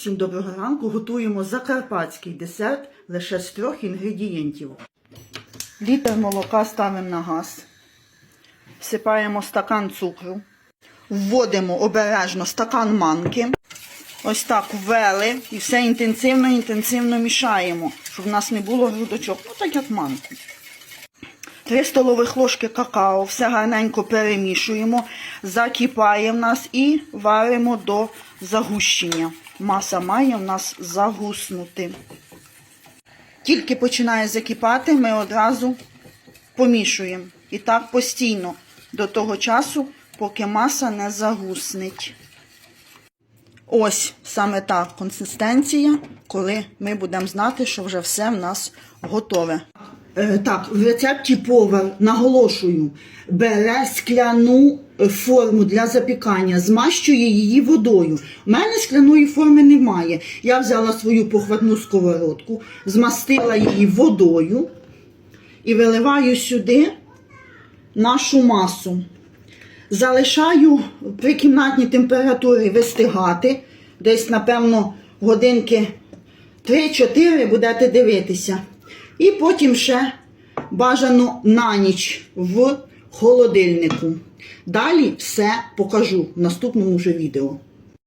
Всім доброго ранку. Готуємо закарпатський десерт лише з трьох інгредієнтів. Літр молока ставимо на газ. Всипаємо стакан цукру. Вводимо обережно стакан манки. Ось так ввели і все інтенсивно-інтенсивно мішаємо, щоб в нас не було грудочок. Ну так як манку. 3 столових ложки какао, все гарненько перемішуємо, закипає в нас і варимо до загущення. Маса має в нас загуснути. Тільки починає закипати, ми одразу помішуємо. І так постійно до того часу, поки маса не загуснить. Ось саме та консистенція, коли ми будемо знати, що вже все в нас готове. Е, так, в рецепті повар, наголошую, бере скляну е, форму для запікання, змащує її водою. У мене скляної форми немає. Я взяла свою похватну сковородку, змастила її водою і виливаю сюди нашу масу. Залишаю при кімнатній температурі вистигати. Десь, напевно, годинки 3-4 будете дивитися. І потім ще бажано на ніч в холодильнику. Далі все покажу в наступному вже відео.